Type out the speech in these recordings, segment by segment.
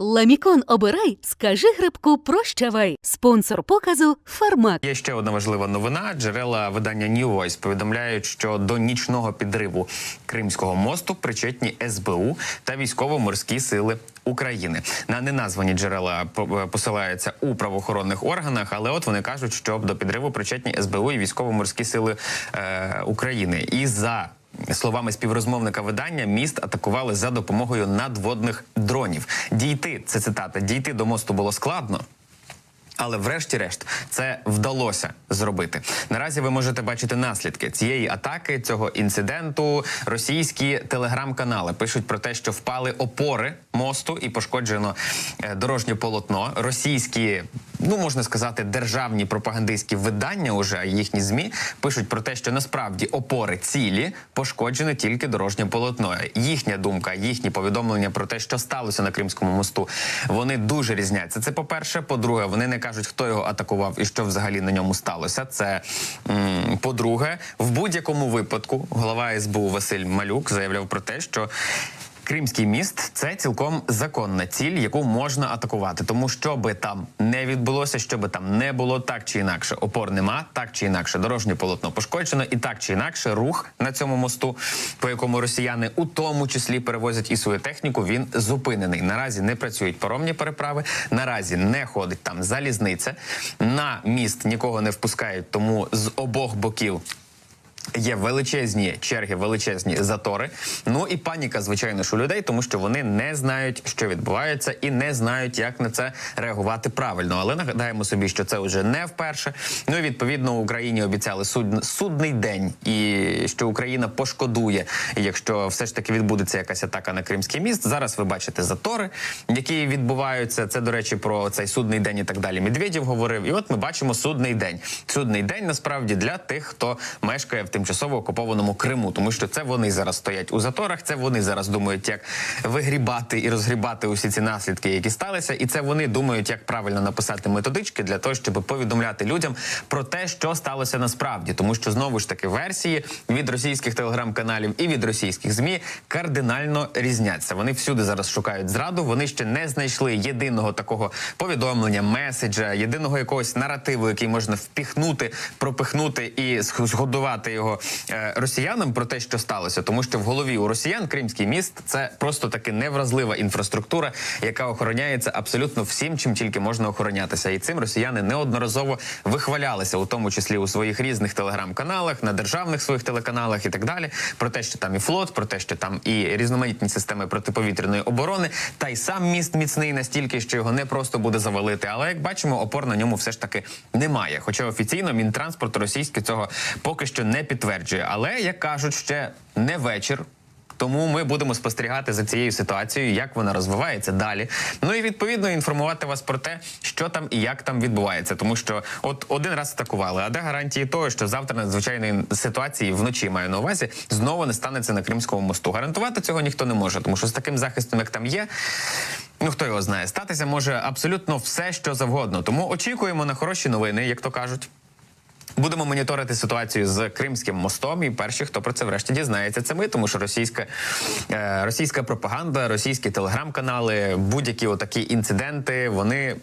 Ламікон обирай, скажи грибку прощавай. Спонсор показу Фармак. Є ще одна важлива новина. Джерела видання New Voice повідомляють, що до нічного підриву Кримського мосту причетні СБУ та військово-морські сили України. На неназвані джерела е, посилаються у правоохоронних органах, але от вони кажуть, що до підриву причетні СБУ і військово-морські сили е, України. І за Словами співрозмовника видання, міст атакували за допомогою надводних дронів. Дійти це цитата. Дійти до мосту було складно. Але врешті-решт це вдалося зробити. Наразі ви можете бачити наслідки цієї атаки, цього інциденту. Російські телеграм-канали пишуть про те, що впали опори мосту і пошкоджено е, дорожнє полотно. Російські, ну можна сказати, державні пропагандистські видання, уже їхні змі пишуть про те, що насправді опори цілі пошкоджене тільки дорожнє полотно. Їхня думка, їхні повідомлення про те, що сталося на Кримському мосту, вони дуже різняться. Це по-перше. По-друге, вони не кажуть, хто його атакував і що взагалі на ньому сталося. Це по-друге, в будь-якому випадку голова СБУ Василь Малюк заявляв про те, що. Кримський міст це цілком законна ціль, яку можна атакувати. Тому що би там не відбулося, що би там не було, так чи інакше, опор нема, так чи інакше, дорожнє полотно пошкоджено, і так чи інакше, рух на цьому мосту, по якому росіяни у тому числі перевозять і свою техніку, він зупинений. Наразі не працюють паромні переправи. Наразі не ходить там залізниця. На міст нікого не впускають, тому з обох боків. Є величезні черги, величезні затори. Ну і паніка, звичайно, ж у людей, тому що вони не знають, що відбувається, і не знають, як на це реагувати правильно. Але нагадаємо собі, що це вже не вперше. Ну і відповідно Україні обіцяли суд, судний день, і що Україна пошкодує, якщо все ж таки відбудеться якась атака на Кримський міст. Зараз ви бачите затори, які відбуваються. Це до речі, про цей судний день і так далі. Медведєв говорив. І от ми бачимо судний день. Судний день насправді для тих, хто мешкає в тимчасово окупованому Криму, тому що це вони зараз стоять у заторах. Це вони зараз думають, як вигрібати і розгрібати усі ці наслідки, які сталися, і це вони думають, як правильно написати методички для того, щоб повідомляти людям про те, що сталося насправді, тому що знову ж таки версії від російських телеграм-каналів і від російських змі кардинально різняться. Вони всюди зараз шукають зраду. Вони ще не знайшли єдиного такого повідомлення, меседжа, єдиного якогось наративу, який можна впіхнути, пропихнути і згодувати його е, росіянам про те, що сталося, тому що в голові у росіян Кримський міст це просто таки невразлива інфраструктура, яка охороняється абсолютно всім, чим тільки можна охоронятися. І цим росіяни неодноразово вихвалялися, у тому числі у своїх різних телеграм-каналах, на державних своїх телеканалах і так далі. Про те, що там і флот, про те, що там і різноманітні системи протиповітряної оборони, та й сам міст міцний настільки, що його не просто буде завалити. Але як бачимо, опор на ньому все ж таки немає. Хоча офіційно мінтранспорт російський цього поки що не підтверджує. Але як кажуть, ще не вечір. Тому ми будемо спостерігати за цією ситуацією, як вона розвивається далі. Ну і відповідно інформувати вас про те, що там і як там відбувається. Тому що от один раз атакували, а де гарантії того, що завтра надзвичайної ситуації вночі маю на увазі знову не станеться на Кримському мосту. Гарантувати цього ніхто не може, тому що з таким захистом, як там є. Ну хто його знає, статися може абсолютно все, що завгодно. Тому очікуємо на хороші новини, як то кажуть. Будемо моніторити ситуацію з Кримським мостом. І перші, хто про це врешті дізнається, це ми, тому що російська, е, російська пропаганда, російські телеграм-канали, будь-які отакі інциденти, вони.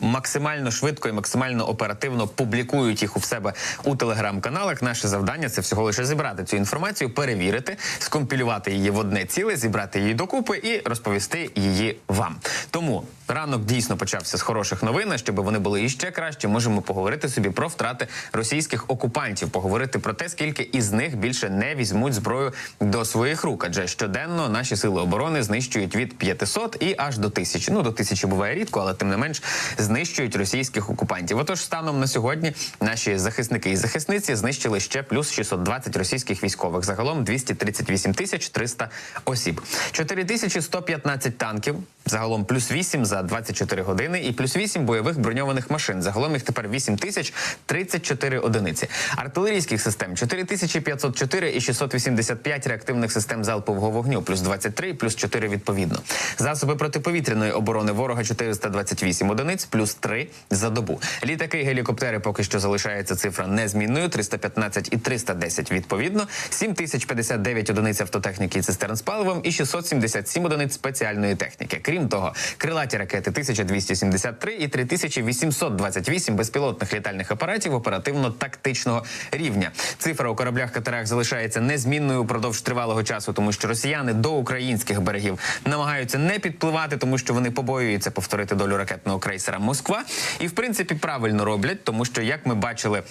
Максимально швидко і максимально оперативно публікують їх у себе у телеграм-каналах. Наше завдання це всього лише зібрати цю інформацію, перевірити, скомпілювати її в одне ціле, зібрати її докупи і розповісти її вам. Тому ранок дійсно почався з хороших новин. а Щоб вони були іще краще, можемо поговорити собі про втрати російських окупантів, поговорити про те, скільки із них більше не візьмуть зброю до своїх рук. Адже щоденно наші сили оборони знищують від 500 і аж до 1000. Ну до 1000 буває рідко, але тим не менш знищують російських окупантів. Отож, станом на сьогодні наші захисники і захисниці знищили ще плюс 620 російських військових. Загалом 238 тисяч 300 осіб. 4115 танків. Загалом плюс 8 за 24 години і плюс 8 бойових броньованих машин. Загалом їх тепер 8 тисяч 34 одиниці. Артилерійських систем 4504 і 685 реактивних систем залпового вогню, плюс 23, плюс 4 відповідно. Засоби протиповітряної оборони ворога 428 одиниць, плюс 3 за добу. Літаки і гелікоптери поки що залишається цифра незмінною 315 і 310 відповідно. 7059 одиниць автотехніки і цистерн з паливом і 677 одиниць спеціальної техніки. Крім того, крилаті ракети 1273 і 3828 безпілотних літальних апаратів оперативно-тактичного рівня. Цифра у кораблях катерах залишається незмінною упродовж тривалого часу, тому що росіяни до українських берегів намагаються не підпливати, тому що вони побоюються повторити долю ракетного крейсера Москва. І в принципі правильно роблять, тому що як ми бачили.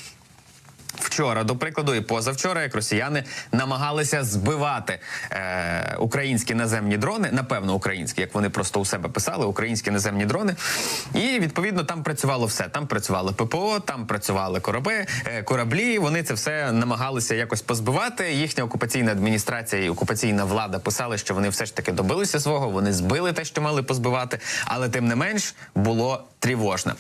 Вчора, до прикладу, і позавчора, як росіяни намагалися збивати е, українські наземні дрони, напевно, українські, як вони просто у себе писали, українські наземні дрони. І відповідно там працювало все. Там працювало ППО, там працювали кораби, е, кораблі. Вони це все намагалися якось позбивати. Їхня окупаційна адміністрація і окупаційна влада писали, що вони все ж таки добилися свого. Вони збили те, що мали позбивати, але тим не менш було тривожно.